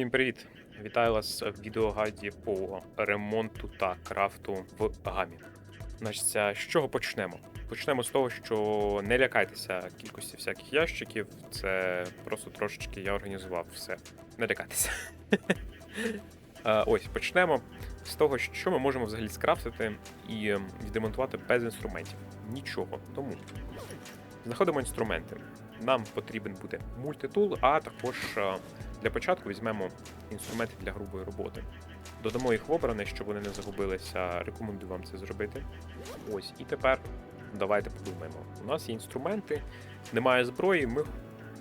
Всім привіт! Вітаю вас в відеогайді по ремонту та крафту в гамі. Значить, з чого почнемо? Почнемо з того, що не лякайтеся кількості всяких ящиків. Це просто трошечки я організував все. Не лякайтеся. Ось почнемо з того, що ми можемо взагалі скрафтити і ем, відремонтувати без інструментів. Нічого. Тому знаходимо інструменти. Нам потрібен буде мультитул, а також е, для початку візьмемо інструменти для грубої роботи. Додамо їх в обране, щоб вони не загубилися. Рекомендую вам це зробити. Ось, і тепер давайте подумаємо. У нас є інструменти, немає зброї, ми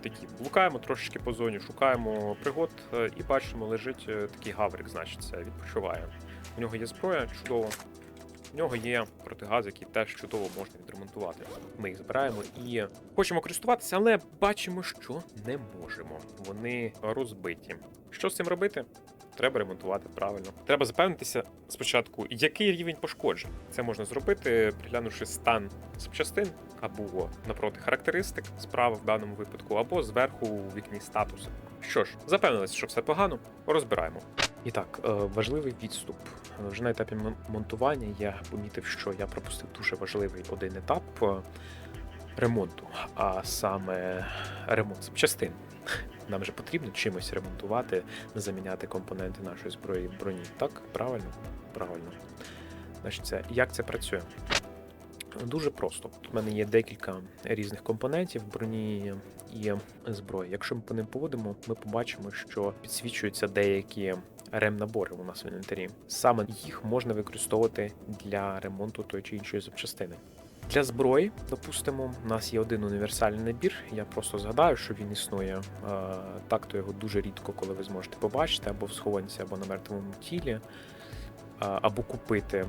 такі блукаємо трошечки по зоні, шукаємо пригод е, і бачимо, лежить е, такий гаврик, значиться, відпочиває. У нього є зброя, чудово. У нього є протигаз, який теж чудово можна відремонтувати. Ми їх збираємо і хочемо користуватися, але бачимо, що не можемо. Вони розбиті. Що з цим робити? Треба ремонтувати правильно. Треба запевнитися спочатку, який рівень пошкоджень. Це можна зробити, приглянувши стан запчастин або напроти характеристик справа в даному випадку, або зверху у вікні статусу. Що ж, запевнилися, що все погано, розбираємо. І так, е, важливий відступ. Е, Вже на етапі мон- монтування я помітив, що я пропустив дуже важливий один етап е, ремонту, а саме ремонт запчастин. Нам же потрібно чимось ремонтувати, заміняти компоненти нашої зброї броні. Так, правильно? Правильно. Значить, це, як це працює? Дуже просто. У мене є декілька різних компонентів броні і зброї. Якщо ми по ним поводимо, ми побачимо, що підсвічуються деякі рем-набори у нас в інвентарі. Саме їх можна використовувати для ремонту тої чи іншої запчастини. Для зброї, допустимо, у нас є один універсальний набір. Я просто згадаю, що він існує. Е, Так, то його дуже рідко, коли ви зможете побачити, або в схованці, або на мертвому тілі, або купити,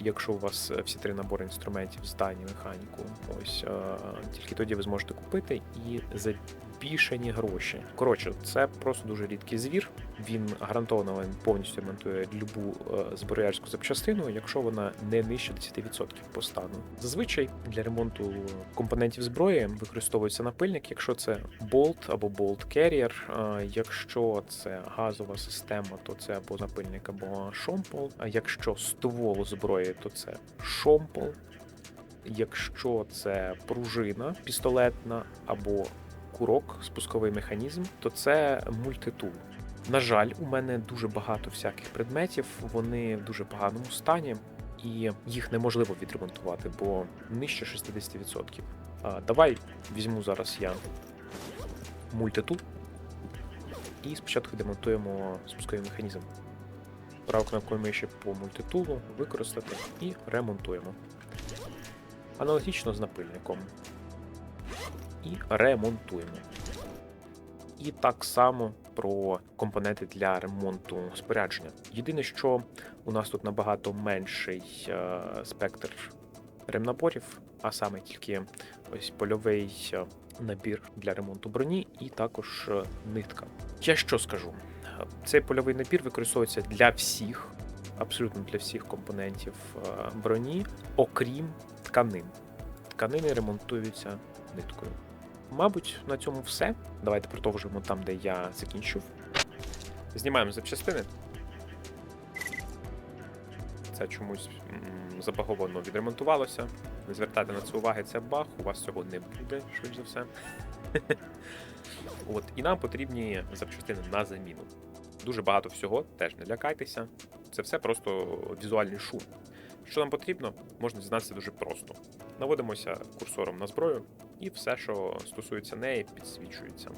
якщо у вас всі три набори інструментів здані механіку. Ось е, тільки тоді ви зможете купити і за бішені гроші. Коротше, це просто дуже рідкий звір. Він гарантовано він повністю ремонтує любу е, зброярську запчастину, якщо вона не нижче 10% по стану. Зазвичай для ремонту компонентів зброї використовується напильник, якщо це болт або болт. Е, Якщо це газова система, то це або напильник, або шомпол. Якщо ствол зброї, то це шомпол. Якщо це пружина пістолетна або курок, спусковий механізм, то це мультитул. На жаль, у мене дуже багато всяких предметів, вони в дуже поганому стані, і їх неможливо відремонтувати, бо нижче 60%. А, давай візьму зараз я мультитул і спочатку демонтуємо спусковий механізм. Праву кнопкою миші по мультитулу використати і ремонтуємо. Аналогічно з напильником. І ремонтуємо. І так само про компоненти для ремонту спорядження. Єдине, що у нас тут набагато менший е, спектр ремнаборів, а саме тільки ось польовий е, набір для ремонту броні, і також е, нитка. Я що скажу? Цей польовий набір використовується для всіх, абсолютно для всіх компонентів е, броні, окрім тканин. Тканини ремонтуються ниткою. Мабуть, на цьому все. Давайте продовжимо там, де я закінчив. Знімаємо запчастини. Це чомусь забаговано відремонтувалося. Не звертайте на це уваги, це баг, у вас цього не буде, швидше за все. От, і нам потрібні запчастини на заміну. Дуже багато всього, теж не лякайтеся. Це все просто візуальний шум. Що нам потрібно, можна дізнатися дуже просто. Наводимося курсором на зброю, і все, що стосується неї, підсвічується.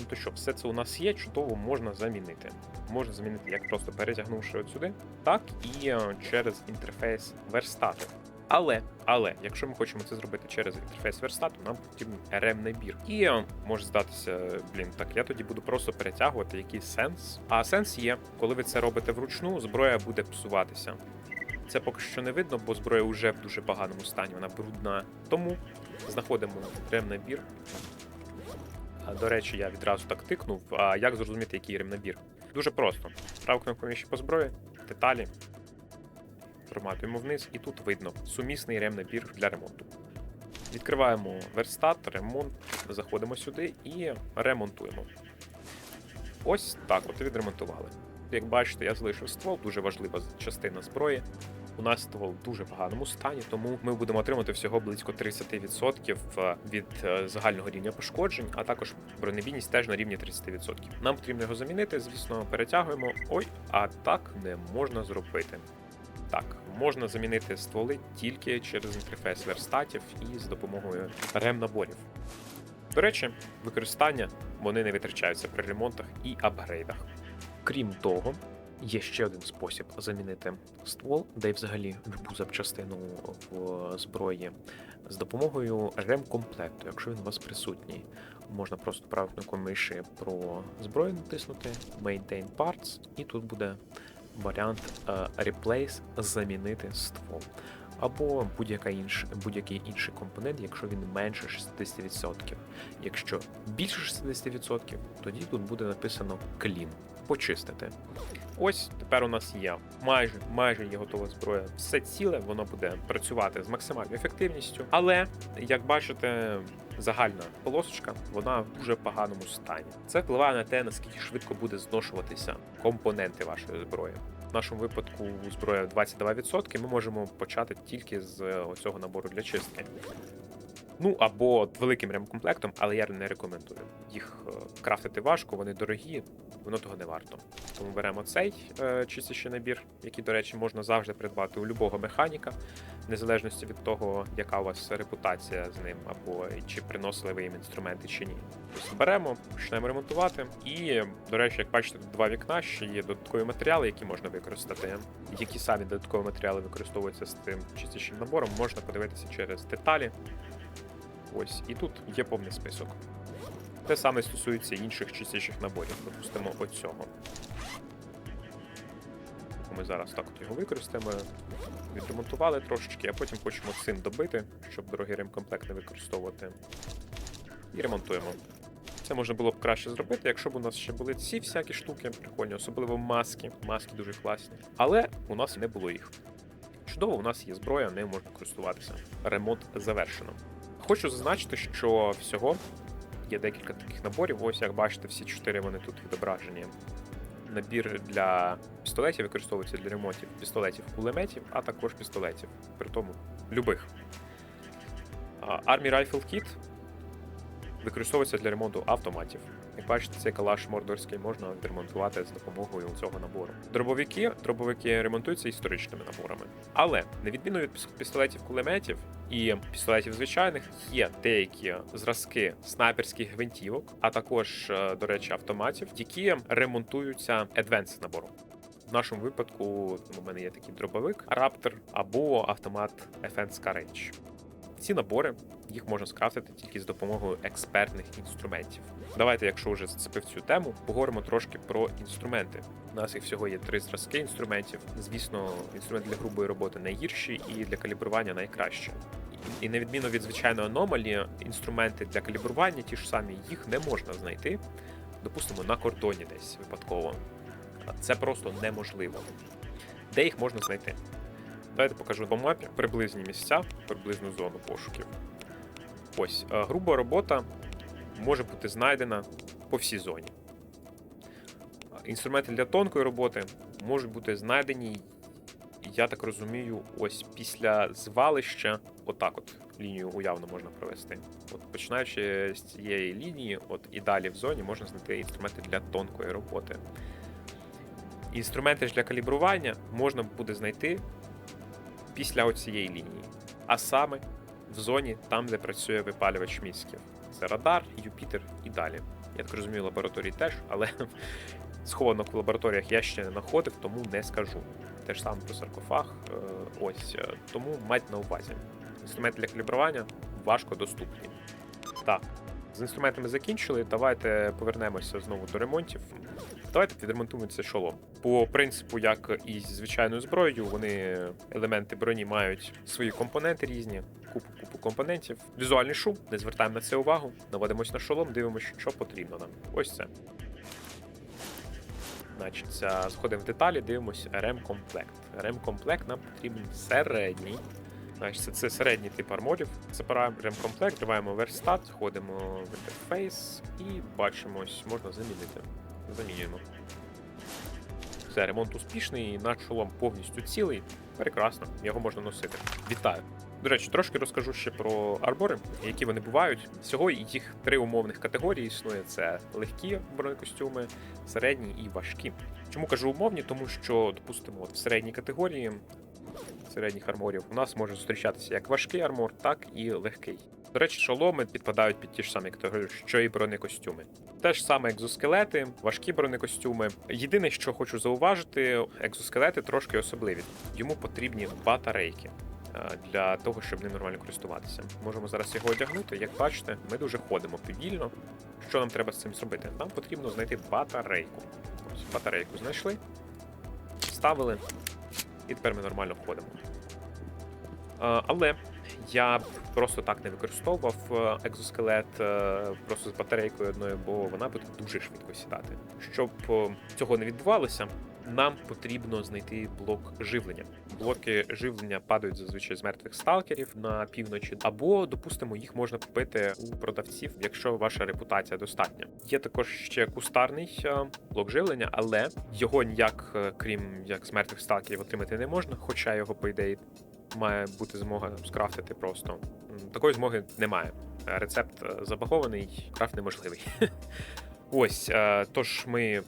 Ну то що, все це у нас є, чудово можна замінити. Можна замінити як просто перетягнувши от сюди, так і е, через інтерфейс верстату. Але, але, якщо ми хочемо це зробити через інтерфейс верстату, нам потрібен rm набір. І е, може здатися, блін, так я тоді буду просто перетягувати якийсь сенс. А сенс є, коли ви це робите вручну, зброя буде псуватися. Це поки що не видно, бо зброя вже в дуже поганому стані, вона брудна. Тому знаходимо ремнабір. А, До речі, я відразу так тикнув. А як зрозуміти, який ремнабір? Дуже просто. Праву кнопку миші по зброї, деталі. Форматуємо вниз, і тут видно сумісний ремнабір для ремонту. Відкриваємо верстат, ремонт, заходимо сюди і ремонтуємо. Ось так от відремонтували. Як бачите, я залишив ствол, дуже важлива частина зброї. У нас ствол в дуже поганому стані, тому ми будемо отримати всього близько 30% від е, загального рівня пошкоджень, а також бронебійність теж на рівні 30%. Нам потрібно його замінити, звісно, перетягуємо. Ой, а так не можна зробити. Так, можна замінити стволи тільки через інтерфейс верстатів і з допомогою рем-наборів. До речі, використання вони не витрачаються при ремонтах і апгрейдах. Крім того, є ще один спосіб замінити ствол, де й взагалі любу запчастину в зброї з допомогою ремкомплекту, якщо він у вас присутній. Можна просто правильником миші про зброю натиснути Maintain Parts, і тут буде варіант е, Replace замінити ствол. Або будь-який інш, будь-який інший компонент, якщо він менше 60%. Якщо більше 60%, тоді тут буде написано Clean. Почистити. Ось тепер у нас є майже майже є готова зброя. Все ціле, воно буде працювати з максимальною ефективністю. Але як бачите, загальна полосочка вона в дуже поганому стані. Це впливає на те, наскільки швидко буде зношуватися компоненти вашої зброї. В нашому випадку зброя 22%, ми можемо почати тільки з е, цього набору для чистки. Ну або великим ремкомплектом, але я не рекомендую. Їх е, крафтити важко, вони дорогі, воно того не варто. Тому беремо цей е, чистіший набір, який, до речі, можна завжди придбати у любого механіка, в незалежності від того, яка у вас репутація з ним, або чи приносили ви їм інструменти чи ні. Тобто беремо, почнемо ремонтувати. І, до речі, як бачите, тут два вікна ще є додаткові матеріали, які можна використати. Які самі додаткові матеріали використовуються з тим чистішим набором, можна подивитися через деталі. Ось, і тут є повний список. Те саме стосується інших чистячих наборів, допустимо, оцього. Ми зараз так от його використаємо, відремонтували трошечки, а потім хочемо цим добити, щоб дорогий ремкомплект не використовувати. І ремонтуємо. Це можна було б краще зробити, якщо б у нас ще були ці всякі штуки, прикольні, особливо маски. Маски дуже класні. Але у нас не було їх. Чудово, у нас є зброя, нею можна користуватися. Ремонт завершено. Хочу зазначити, що всього є декілька таких наборів. Ось як бачите, всі чотири вони тут відображені. Набір для пістолетів використовується для ремонтів пістолетів кулеметів, а також пістолетів. При тому любих. Army Rifle Kit використовується для ремонту автоматів. Як бачите, цей калаш мордорський можна відремонтувати з допомогою цього набору. Дробовики, дробовики ремонтуються історичними наборами. Але на відміну від пістолетів кулеметів і пістолетів звичайних, є деякі зразки снайперських гвинтівок, а також, е, до речі, автоматів, які ремонтуються Advanced набором. В нашому випадку у мене є такий дробовик Raptor або автомат FN Range. Ці набори їх можна скрафтити тільки з допомогою експертних інструментів. Давайте, якщо вже зацепив цю тему, поговоримо трошки про інструменти. У нас їх всього є три зразки інструментів. Звісно, інструмент для грубої роботи найгірші і для калібрування найкраще. І на відміну від звичайної аномалі, інструменти для калібрування ті ж самі їх не можна знайти, допустимо, на кордоні десь випадково. Це просто неможливо. Де їх можна знайти? Давайте покажу по мапі приблизні місця, приблизну зону пошуків. Ось, е, груба робота може бути знайдена по всій зоні. Інструменти для тонкої роботи можуть бути знайдені, я так розумію, ось після звалища, отак от лінію уявно можна провести. От починаючи з цієї лінії, от і далі в зоні можна знайти інструменти для тонкої роботи. Інструменти ж для калібрування можна буде знайти після оцієї лінії, а саме в зоні там, де працює випалювач місків. Це радар, Юпітер і далі. Я так розумію, лабораторії теж, але схованок в лабораторіях я ще не знаходив, тому не скажу. Те ж саме про саркофаг. е, Ось е, тому мать на увазі. Інструменти для калібрування важко доступні. Так, з інструментами закінчили. Давайте повернемося знову до ремонтів. Давайте відремонтуємо цей шолом. По принципу, як і зі звичайною зброєю, вони елементи броні мають свої компоненти різні, купу купу компонентів. Візуальний шум, не звертаємо на це увагу. Наводимось на шолом, дивимося, що потрібно нам. Ось це. Значить, заходимо в деталі, дивимося ремкомплект. Ремкомплект нам потрібен середній. Значить, це, це середній тип арморів. Забираємо ремкомплект, вриваємо верстат, заходимо в інтерфейс і бачимо, ось можна замінити. Замінюємо. Все, ремонт успішний, наш шолом повністю цілий. Прекрасно, його можна носити. Вітаю! До речі, трошки розкажу ще про арбори, які вони бувають. Всього їх три умовних категорії існує: це легкі бронекостюми, середні і важкі. Чому кажу умовні? Тому що, допустимо, от в середній категорії середніх арморів у нас може зустрічатися як важкий армор, так і легкий. До речі, шоломи підпадають під ті ж самі категорії, що і бронекостюми. Те ж саме екзоскелети, важкі бронекостюми. Єдине, що хочу зауважити, екзоскелети трошки особливі. Йому потрібні батарейки е, для того, щоб ним нормально користуватися. Можемо зараз його одягнути. Як бачите, ми дуже ходимо повільно. Що нам треба з цим зробити? Нам потрібно знайти батарейку. Ось батарейку знайшли, вставили, і тепер ми нормально ходимо. Е, Але я б просто так не використовував е, екзоскелет е, просто з батарейкою одною, бо вона буде дуже швидко сідати. Щоб е, цього не відбувалося, нам потрібно знайти блок живлення. Блоки живлення падають зазвичай з мертвих сталкерів на півночі, або, допустимо, їх можна купити у продавців, якщо ваша репутація достатня. Є також ще кустарний блок живлення, але його ніяк, крім як з мертвих сталкерів, отримати не можна, хоча його, по ідеї, має бути змога скрафтити просто. Такої змоги немає. Е, Рецепт е, забагований, крафт неможливий. Ось, е, тож ми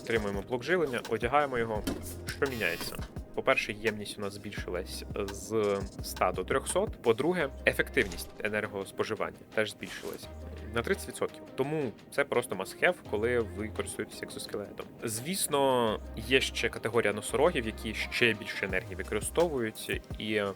отримуємо блок живлення, одягаємо його. Що міняється? По-перше, ємність у нас збільшилась з 100 до 300. По-друге, ефективність енергоспоживання теж збільшилась на 30%. Тому це просто must-have, коли ви користуєтесь екзоскелетом. Звісно, є ще категорія носорогів, які ще більше енергії використовують. І е,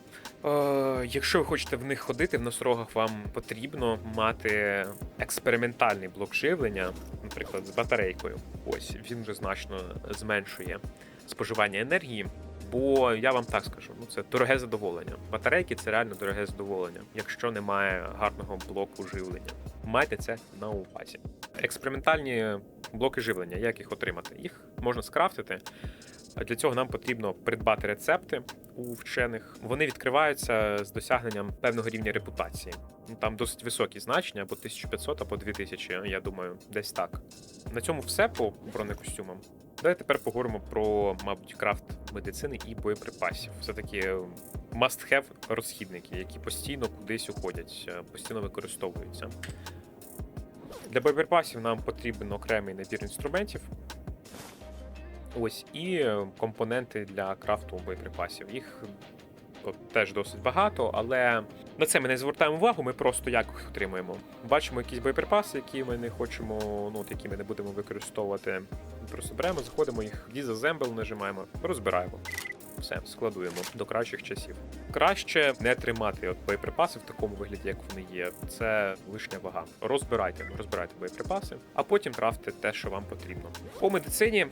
якщо ви хочете в них ходити, в носорогах вам потрібно мати експериментальний блок живлення, наприклад, з батарейкою. Ось він вже значно зменшує споживання енергії. Бо я вам так скажу, ну це дороге задоволення. Батарейки це реально дороге задоволення, якщо немає гарного блоку живлення. Майте це на увазі. Експериментальні блоки живлення, як їх отримати? Їх можна скрафтити. Для цього нам потрібно придбати рецепти у вчених. Вони відкриваються з досягненням певного рівня репутації. Там досить високі значення, або 1500, або 2000, я думаю, десь так. На цьому все по бронекостюмам. Давайте тепер поговоримо про, мабуть, крафт медицини і боєприпасів. Це такі must-have розхідники, які постійно кудись уходять, е, постійно використовуються. Для боєприпасів нам потрібен окремий набір інструментів. Ось і компоненти для крафту боєприпасів. Їх от, теж досить багато, але на це ми не звертаємо увагу, ми просто як їх отримуємо. Бачимо якісь боєприпаси, які ми не хочемо, ну, які ми не будемо використовувати. Просто беремо, заходимо їх, Disassemble нажимаємо, розбираємо. Все, складуємо до кращих часів. Краще не тримати от боєприпаси в такому вигляді, як вони є. Це лишня вага. Розбирайте, розбирайте боєприпаси, а потім крафтите те, що вам потрібно. По медицині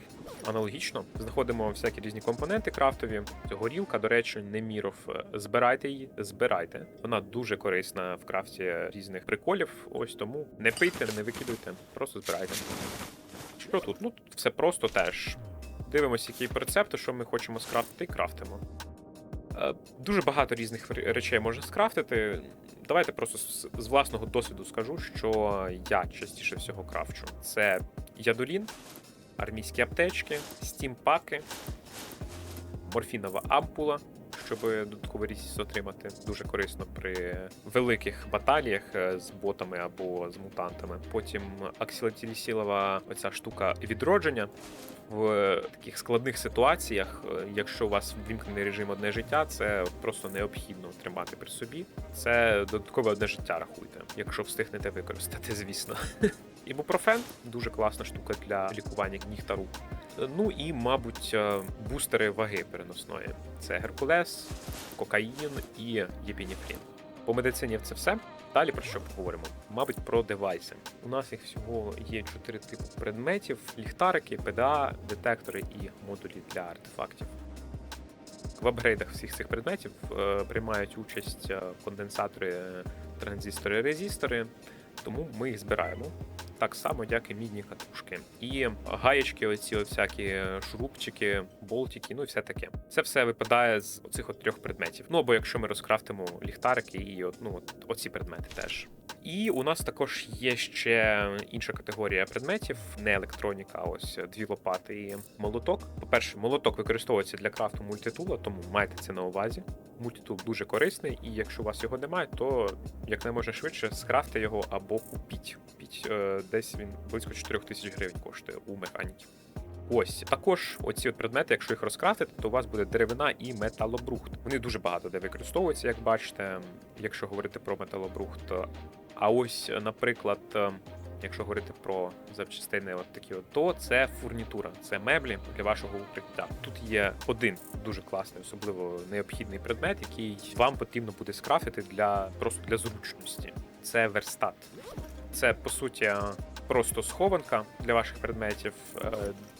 аналогічно знаходимо всякі різні компоненти крафтові. Горілка, до речі, не міров. Збирайте її, збирайте. Вона дуже корисна в крафті різних приколів. Ось тому не пийте, не викидуйте, просто збирайте. Що тут? Ну тут все просто теж. Дивимося, які рецепти, що ми хочемо скрафтити, і крафтимо. Е, Дуже багато різних речей можна скрафтити. Давайте просто з власного досвіду скажу, що я частіше всього крафчу. Це ядолін, армійські аптечки, стімпаки, морфінова ампула, щоб додатковий рісіс отримати. Дуже корисно при великих баталіях е, з ботами або з мутантами. Потім аксілатілісілова оця штука відродження. В таких складних ситуаціях, е, якщо у вас ввімкнений режим одне життя, це просто необхідно тримати при собі. Це додаткове одне життя рахуйте, якщо встигнете використати, звісно. Ібупрофен дуже класна штука для лікування ніг та рук. Ну і, мабуть, е, бустери ваги переносної. Це Геркулес, кокаїн і єпініфрін. По медицині це все. Далі про що поговоримо? Мабуть, про девайси. У нас їх всього є чотири типи предметів: ліхтарики, ПДА, детектори і модулі для артефактів. В апгрейдах всіх цих предметів е, приймають участь е, конденсатори, е, транзистори, резистори, тому ми їх збираємо. Так само, як і мідні катушки. І гаєчки, оці всякі шурупчики, болтики, ну і все таке. Це все випадає з оцих от трьох предметів. Ну або якщо ми розкрафтимо ліхтарики і от, ну, от, оці предмети теж. І у нас також є ще інша категорія предметів, не електроніка, а ось дві лопати і молоток. По-перше, молоток використовується для крафту мультитула, тому майте це на увазі. Мультитул дуже корисний, і якщо у вас його немає, то як не можна швидше скрафте його або купіть. Купіть е, десь він близько 4 тисяч гривень коштує у механіки. Ось також оці от предмети, якщо їх розкрафтити, то у вас буде деревина і металобрухт. Вони дуже багато де використовуються, як бачите, якщо говорити про металобрухт. А ось, наприклад, е, якщо говорити про запчастини, от такі, от, то це фурнітура, це меблі для вашого укриття. Тут є один дуже класний, особливо необхідний предмет, який вам потрібно буде скрафтити для просто для зручності. Це верстат. Це по суті просто схованка для ваших предметів. е,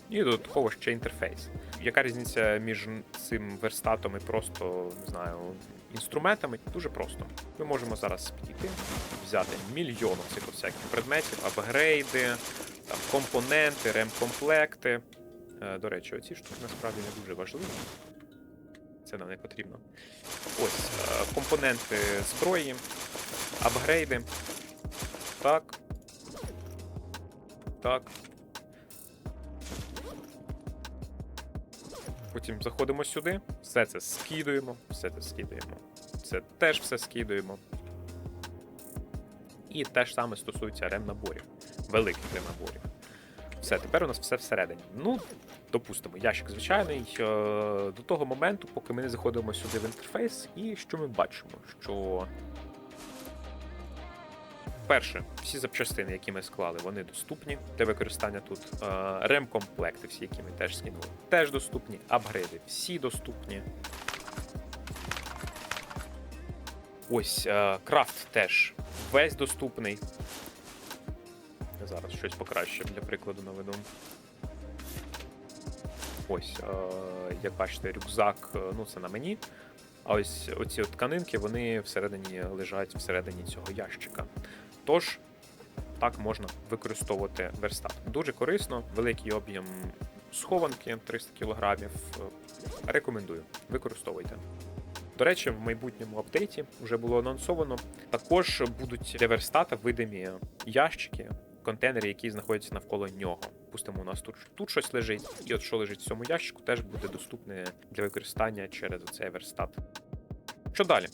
І додатково ще інтерфейс. Яка різниця між цим верстатом і просто не знаю інструментами? Дуже просто. Ми можемо зараз підійти, взяти мільйон цих всяких предметів, апгрейди, там компоненти, ремкомплекти. Е, До речі, оці штуки насправді не дуже важливі. Це нам не потрібно. Ось е, компоненти зброї, апгрейди. Так. Так. Потім заходимо сюди, все це скидуємо, все це скидуємо. Це теж все скидуємо. І те ж саме стосується рем-наборів, великих рем-наборів. Все, тепер у нас все всередині. Ну, допустимо, ящик звичайний. До того моменту, поки ми не заходимо сюди в інтерфейс, і що ми бачимо? Що Перше, всі запчастини, які ми склали, вони доступні для використання тут. Е, Ремкомплекти, всі, які ми теж скинули, теж доступні. Апгрейди всі доступні. Ось е, крафт теж весь доступний. Я зараз щось покраще для прикладу наведу. Ось, е, як бачите, рюкзак, е, ну це на мені. А ось оці от тканинки, вони всередині лежать всередині цього ящика. Тож, так можна використовувати верстат. Дуже корисно, великий об'єм схованки 300 кг. Рекомендую, використовуйте. До речі, в майбутньому апдейті вже було анонсовано. Також будуть для верстата видимі ящики, контейнери, які знаходяться навколо нього. Пустимо, у нас тут, тут щось лежить, і от що лежить в цьому ящику, теж буде доступне для використання через цей верстат. Що далі?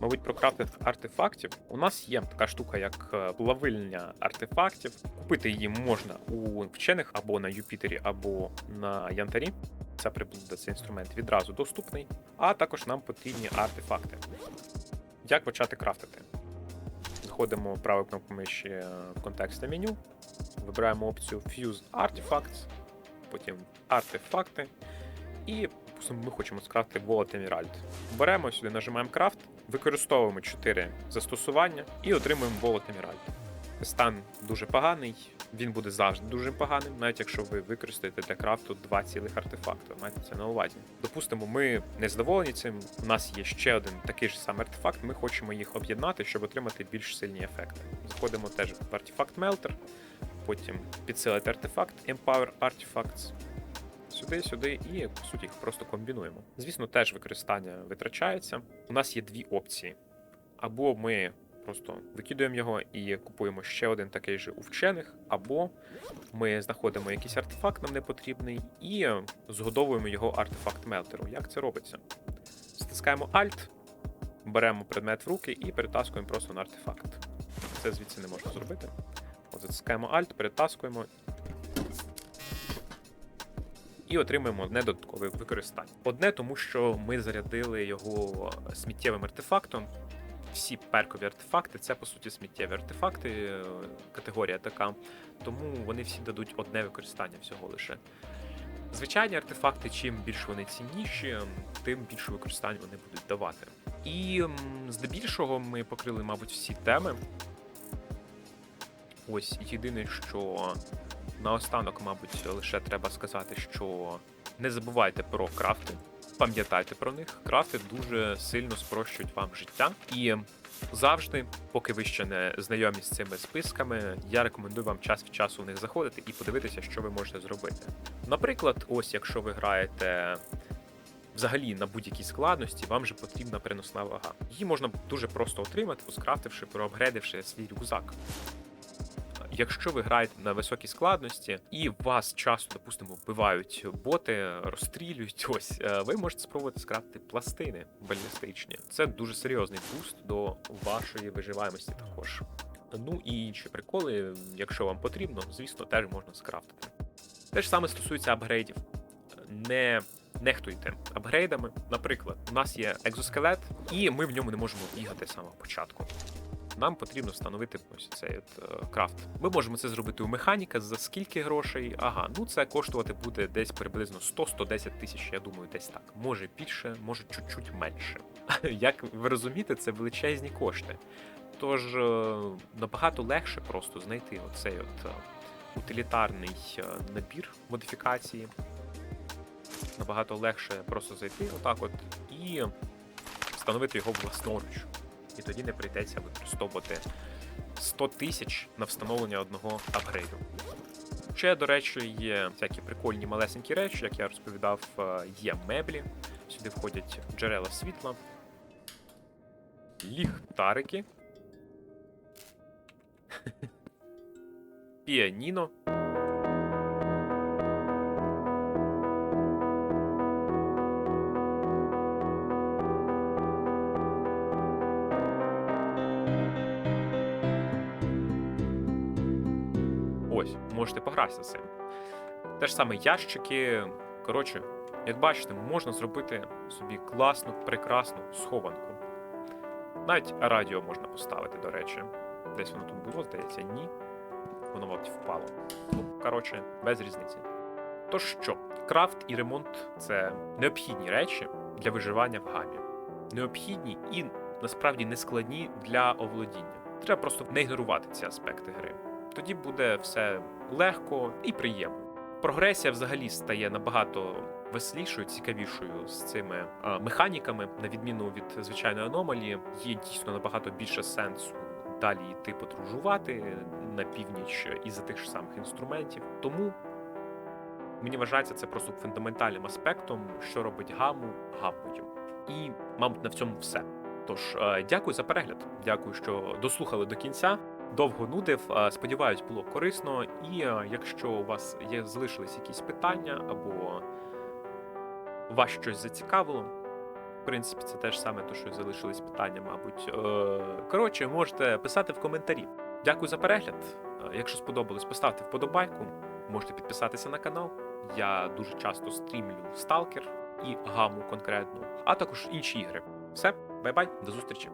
Мабуть, про крафтинг артефактів. У нас є така штука, як е, плавильня артефактів. Купити її можна у вчених або на Юпітері, або на Янтарі. Ця приблуда, цей інструмент відразу доступний. А також нам потрібні артефакти. Як почати крафтити? Заходимо правою кнопкою миші е, в контекстне меню, вибираємо опцію Fuse Artifacts, потім артефакти. І ми хочемо скрафтити Wallet Emerald. Беремо сюди, нажимаємо крафт, використовуємо 4 застосування і отримуємо Wallet Emerald. Стан дуже поганий, він буде завжди дуже поганим, навіть якщо ви використаєте для крафту два цілих артефакти. Майте це на увазі. Допустимо, ми не задоволені цим. У нас є ще один такий ж самий артефакт. Ми хочемо їх об'єднати, щоб отримати більш сильні ефекти. Заходимо теж в артефакт Melter, потім підсилити артефакт Empower Artifacts. Сюди, сюди, і по суті їх просто комбінуємо. Звісно, теж використання витрачається. У нас є дві опції. Або ми просто викидуємо його і купуємо ще один такий же у вчених, або ми знаходимо якийсь артефакт нам непотрібний і згодовуємо його артефакт мелтеру. Як це робиться? Стискаємо Alt, беремо предмет в руки і перетаскуємо просто на артефакт. Це звідси не можна зробити. От затискаємо Alt, перетаскуємо і отримуємо одне додаткове використання. Одне, тому що ми зарядили його сміттєвим артефактом. Всі перкові артефакти це по суті сміттєві артефакти, е, категорія така, тому вони всі дадуть одне використання всього лише. Звичайні артефакти, чим більш вони цінніші, тим більше використань вони будуть давати. І здебільшого ми покрили, мабуть, всі теми. Ось єдине, що наостанок, мабуть, лише треба сказати, що не забувайте про крафти, пам'ятайте про них. Крафти дуже сильно спрощують вам життя. І завжди, поки ви ще не знайомі з цими списками, я рекомендую вам час від часу в них заходити і подивитися, що ви можете зробити. Наприклад, ось якщо ви граєте взагалі на будь-якій складності, вам же потрібна переносна вага. Її можна дуже просто отримати, скрафтивши, проапгрейдивши свій рюкзак. Якщо ви граєте на високій складності і вас часто, допустимо, вбивають боти, розстрілюють, ось е, ви можете спробувати скрафтити пластини балістичні. Це дуже серйозний буст до вашої виживаємості також. Ну і інші приколи, якщо вам потрібно, звісно, теж можна скрафтити. Те ж саме стосується апгрейдів. Не нехтуйте апгрейдами. Наприклад, у нас є екзоскелет, і ми в ньому не можемо бігати з самого початку. Нам потрібно встановити ось цей от, е, крафт. Ми можемо це зробити у механіка за скільки грошей? Ага, ну це коштувати буде десь приблизно 100-110 тисяч, я думаю, десь так. Може більше, може чуть-чуть менше. Як ви розумієте, це величезні кошти. Тож е, набагато легше просто знайти оцей от е, утилітарний набір модифікації. Набагато легше просто зайти отак от і встановити його власноруч. І тоді не прийдеться використовувати 100 тисяч на встановлення одного апгрейду. Ще, до речі, є всякі прикольні малесенькі речі, як я розповідав, е, є меблі. Сюди входять джерела світла, ліхтарики, піаніно. Можете погратися з цим. Те ж саме ящики. Коротше, як бачите, можна зробити собі класну, прекрасну схованку. Навіть радіо можна поставити, до речі. Десь воно тут було, здається, ні. Воно, мабуть, впало. Ну, коротше, без різниці. То що, крафт і ремонт це необхідні речі для виживання в гамі. Необхідні і насправді не складні для оволодіння. Треба просто не ігнорувати ці аспекти гри тоді буде все легко і приємно. Прогресія взагалі стає набагато веселішою, цікавішою з цими а, механіками, на відміну від звичайної аномалії, є дійсно набагато більше сенсу далі йти подорожувати на північ із-за тих ж самих інструментів. Тому мені вважається це просто фундаментальним аспектом, що робить гаму гамою. І, мабуть, на цьому все. Тож, е, дякую за перегляд. Дякую, що дослухали до кінця довго нудив. Сподіваюсь, було корисно. І якщо у вас є залишились якісь питання або вас щось зацікавило, в принципі, це теж саме те, що залишились питання, мабуть. Е, Коротше, можете писати в коментарі. Дякую за перегляд. Е, Якщо сподобалось, поставте вподобайку. Можете підписатися на канал. Я дуже часто стрімлю Stalker і гаму конкретно, а також інші ігри. Все, бай-бай, до зустрічі.